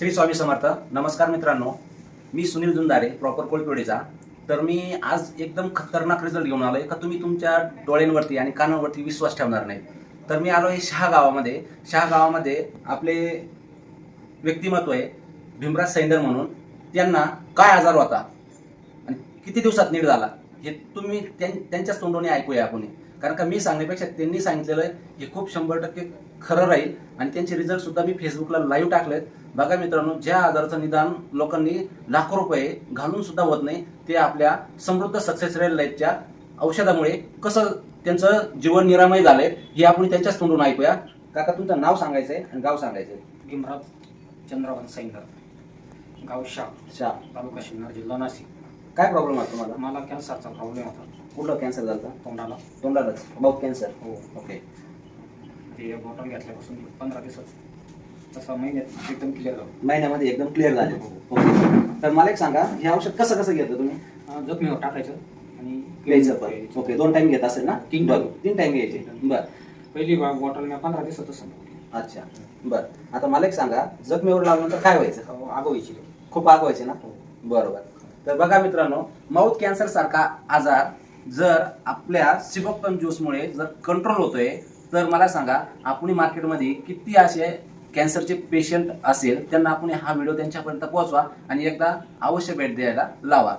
श्री स्वामी समर्थ नमस्कार मित्रांनो. मी सुनील जुंदारे प्रॉपर कोलपेडीचा तर मी आज एकदम खतरनाक रिझल्ट घेऊन आलोय का तुम्ही तुमच्या डोळ्यांवरती आणि कानांवरती विश्वास ठेवणार नाही. तर मी आलो आहे शहा गावामध्ये. शहा गावामध्ये आपले व्यक्तिमत्व आहे भीमराज सैंदर म्हणून. त्यांना काय आजार होता? आणि किती दिवसात नीट झाला? हे तुम्ही त्यां- त्यांच्याच तोंडोने ऐकूया आपण. कारण का मी सांगण्यापेक्षा त्यांनी सांगितलेलं आहे हे खूप शंभर टक्के खरं राहील. आणि त्यांचे रिझल्ट सुद्धा मी फेसबुकला लाईव्ह टाकलेत. बघा मित्रांनो ज्या आजाराचं निदान लोकांनी लाखो रुपये घालून सुद्धा होत नाही ते आपल्या समृद्ध सक्सेस रेल लाईफच्या औषधामुळे कसं त्यांचं जीवन निरामय झालंय हे आपण त्यांच्याच तोंडून ऐकूया. काका तुमचं नाव सांगायचंय आणि गाव सांगायचंय. भीमराव चंद्रकांत सैंदर गाव शा शा तालुका शिवनार जिल्हा नाशिक. काय प्रॉब्लेम आहे तुम्हाला? मला कॅन्सरचा प्रॉब्लेम होता. कुठलं कॅन्सर झालं? तोंडाला. तोंडालाच? माउथ कॅन्सर हो. ओके ते बॉटल घेतल्यापासून पंधरा दिवसात तसा महिन्यात एकदम क्लिअर झालं. महिन्यामध्ये एकदम क्लिअर झाले. ओके तर मला एक सांगा हे औषध कसं कसं घेतं तुम्ही? अं, जखमीवर टाकायचं आणि घ्यायचं पण. ओके दोन टाइम घेत असेल ना? तीन बरं, time. तीन टाइम घ्यायचे. बर. पहिली बॉटल मी पंधरा दिवसातच संपवली. अच्छा. बर. आता मला एक सांगा जखमेवर लावल्यानंतर काय व्हायचं? आगवायची खूप आग व्हायचे ना? हो. बरोबर. तर बघा मित्रांनो माउथ कॅन्सर सारखा आजार जर आपल्या सिबोक्टम ज्यूसमुळे जर कंट्रोल होतोय तर मला सांगा आपण मार्केटमध्ये किती असे कॅन्सरचे पेशंट असेल त्यांना आपण हा व्हिडिओ त्यांच्यापर्यंत पोहोचवा आणि एकदा अवश्य भेट द्यायला लावा.